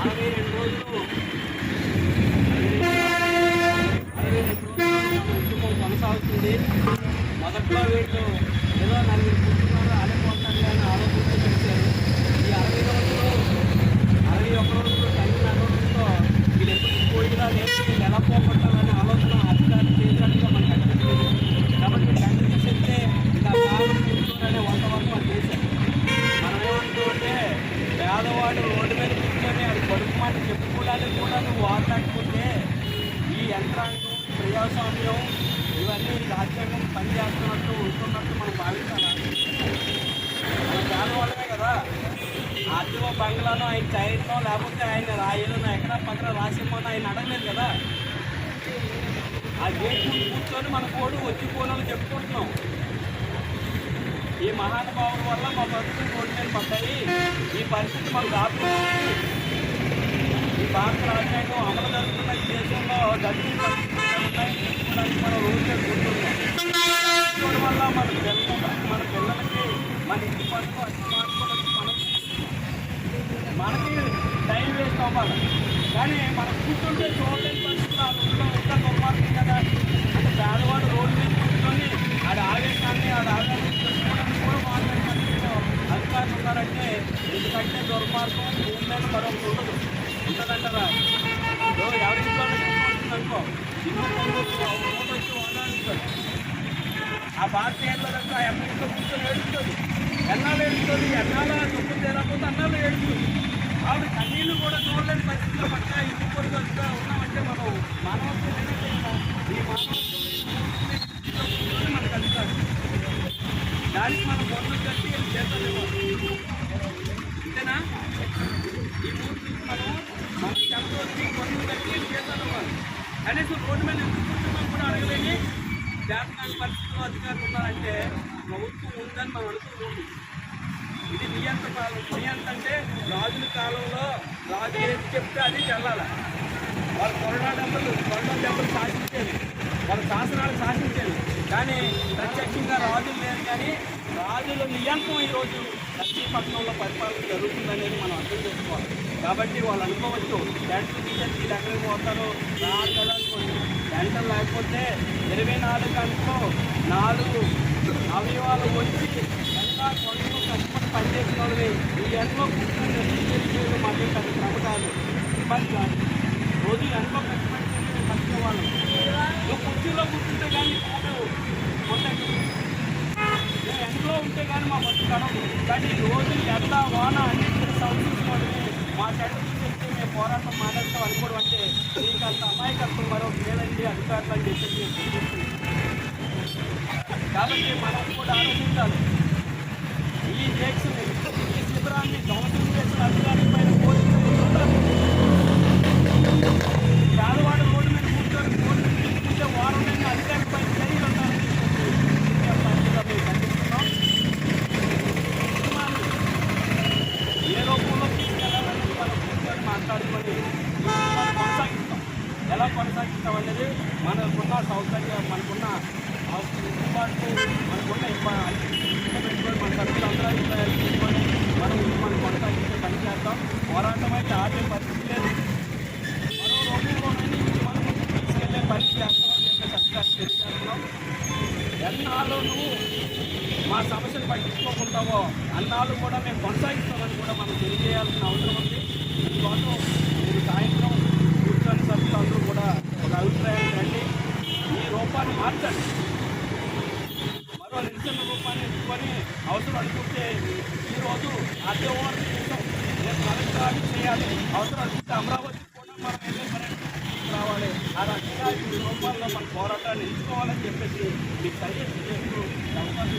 అరవై రెండు రోజులు అరవై రెండు రోజులు ఉద్యమం కొనసాగుతుంది మొదట్లో వీళ్ళు ఏదో నలుగురు కూర్చున్నారు ఆడిపోతారు అని ఆలోచించి చేశారు ఈ అరవై రోజులు అరవై ఒక్క రోజులు తగిన రోజులతో వీళ్ళు ఎప్పుడు పోయినా లేదు వీళ్ళు ఎలా పోగొట్టాలనే ఆలోచన అధికారులు చేసినట్టుగా మనకు అనిపించలేదు కాబట్టి కంటిన్యూస్ చెప్తే ఇలా కాలం కూర్చోరనే వంద వరకు వాళ్ళు చేశారు మనం ఏమంటూ ఉంటే పేదవాడు రోడ్డు మీద కూర్చొని అది కడుపు మాట చెప్పుకోవడానికి కూడా నువ్వు వాడలేకపోతే ఈ యంత్రాంగం ప్రజాస్వామ్యం ఇవన్నీ పని చేస్తున్నట్టు ఉంటున్నట్టు మనం భావించాలా? దానివల్లమే కదా. ఆర్టీఓ బంగ్లానో ఆయన చేయటం లేకపోతే ఆయన రాయలు ఎక్కడ పక్కన రాసిమ్మనో ఆయన అడగలేదు కదా. ఆ గేట్ ముందు కూర్చొని మన కోడు వచ్చి పోనని చెప్పుకుంటున్నాం. ఈ మహానుభావుల వల్ల మా బతుకులు రోడ్డు పడ్డాయి. ఈ పరిస్థితి మనం దాపుతుంది ఈ భారత రాజ్యాంగం అమలు జరుగుతున్న ఈ దేశంలో గట్టి పరిస్థితులు ఉన్నాయి దానికి మనం రోజు మీద కూర్చుంటాం కూర్చోవడం వల్ల మన పిల్లలు మన పిల్లలకి మన ఇంటి పనులు అన్ని మార్చుకోవడానికి మనకి మనకి టైం వేస్ట్ అవ్వాలి కానీ మనం కూర్చుంటే చూడలేని పరిస్థితులు ఆ రోజుల్లో ఇంకా దుర్మార్గం కదా. అంటే పేదవాడు రోడ్డు మీద కూర్చొని ఆడ ఆవేశాన్ని ఆడ ఆవేశాన్ని తెలుసుకోవడానికి కూడా మాట్లాడే అధికారులు ఉన్నారంటే ఎందుకంటే దుర్మార్గం భూమి మీద మరొకటి ఉండదు. ఉంటుందంటారా ఎవరి ఇంట్లో ఉంటుంది అనుకో. ఇంట్లో మూట వచ్చి వండాలి ఆ భారతీయుల కనుక ఆ కూర్చొని ఏడుస్తుంది. ఎన్నాళ్ళు ఏడుస్తుంది? ఎన్నాళ్ళ దుఃఖం తీరకపోతే అన్నాళ్ళు ఏడుస్తుంది. ఆవిడ కన్నీళ్ళు కూడా చూడలేని పరిస్థితిలో పట్ల ఇంటి కొడుకు ఉన్నామంటే మనం మానవత్వం ఈ మానవత్వం మనకు అధికారం. దానికి మనం బొమ్మలు కట్టి చేతాలు అంతేనా? ఈ మూర్తికి మనం మనకి ఎంతో వచ్చి బొమ్మలు కట్టి చేతాలు ఇవ్వాలి కనీసం రోడ్డు మీద కూడా అడగలేని జాతకాల పరిస్థితిలో అధికారులు ఉన్నారంటే ప్రభుత్వం ఉందని మనం అనుకుంటుంది ఇది నియంత కాలం నియంత అంటే రాజుల కాలంలో రాజు ఏది చెప్తే అది చెల్లాలి వాళ్ళ కొరడా డబ్బులు కొరడా డబ్బులు శాసించేది. వాళ్ళ శాసనాలు శాసించేది. కానీ ప్రత్యక్షంగా రాజులు లేరు కానీ రాజుల నియంత్రణ ఈరోజు లక్ష్మీపట్నంలో పరిపాలన జరుగుతుందనేది మనం అర్థం చేసుకోవాలి. కాబట్టి వాళ్ళు అనుకోవచ్చు. టెంటలు తీసేసి వీళ్ళు ఎక్కడికి పోతారు రాదు కదా అనుకోండి. లేకపోతే ఇరవై నాలుగు గంటలు నాలుగు అవయవాలు వచ్చి ఎంత కొండలు కష్టపడి పనిచేసిన వాళ్ళని ఈ ఎండలో కూర్చొని రెసిపీ మాకు అది శ్రమ ఇబ్బంది రోజు ఎండలో కష్టపడి చేసే కష్టం వాళ్ళు నువ్వు కుర్చీలో కూర్చుంటే కానీ కాదు. కొండకి ఉంటే కానీ మా బస్సు కడవు కానీ రోజు ఎంత వాన అని మా చెడ్డ మేము పోరాటం మానేస్తాం అనుకోవడం అంటే మీకు అంత అమాయకత్వం మరొకటి లేదండి అధికారులు అని చెప్పేసి కాబట్టి మనం కూడా ఆలోచించాలి ఈ దీక్షని ఈ శిబిరాన్ని ధ్వంసం చేసిన అధికారి పైన పోలీసులు ఉంటారు పేదవాడు రోడ్డు మీద కూర్చొని రోడ్డు మీద కూర్చొని వారం మీద అధికారి పైన చర్యలు ఉండాలని చెప్పేసి మేము ఖండిస్తున్నాం ఉద్యమాన్ని ఏ రూపంలో తీసుకెళ్ళాలనేది మనం కూర్చొని మాట్లాడుకొని ఈ ఉద్యమాన్ని కొనసాగిస్తాం ఎలా కొనసాగిస్తాం అనేది మనకున్న సౌకర్యం మనకున్న అవసరం ఇబ్బంది మనకున్న ఇబ్బంది పెట్టుకొని మన సభ్యులు అందరూ అభిప్రాయాలు తీసుకొని మనం ఉద్యమాన్ని కొనసాగించే పని చేద్దాం పోరాటం అయితే ఆపే పరిస్థితి లేదు మరో రోజుల్లోనైనా ఈ ఉద్యమాన్ని ముందుకు తీసుకెళ్ళే పని చేస్తామని చెప్పేసి అధికారులు తెలియజేస్తున్నాం ఎన్నాళ్ళు నువ్వు మా సమస్యను పట్టించుకోకుంటావో అన్నాళ్ళు కూడా మేము కొనసాగిస్తామని కూడా మనం తెలియజేయాల్సిన అవసరం ఉంది. అందుకోసం మీరు సాయంత్రం కూర్చొని సభ్యులు అందరూ కూడా ఒక అభిప్రాయం రండి. ఈ రూపాన్ని మార్చండి. మరో నిరసన రూపాన్ని ఎంచుకొని అవసరం అనుకుంటే ఈరోజు ఆద్యవారం చేసాం రేపు కలెక్టర్ చేయాలి. అవసరం అనుకుంటే అమరావతి కూడా మనం వెళ్ళే రావాలి ఆ రకంగా ఈ రూపాల్లో మన పోరాటాన్ని ఎంచుకోవాలని చెప్పేసి మీకు సజెస్ట్ చేస్తూ అవకాశం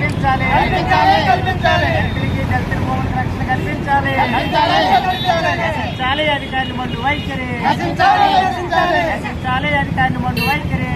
కల్పించాలి. ఎంపీకి దళితుల భూములకు రక్షణ కల్పించాలి. నశించాలి అధికారులు మండు వైఖరి. నశించాలి అధికారులు మండు వైఖరి.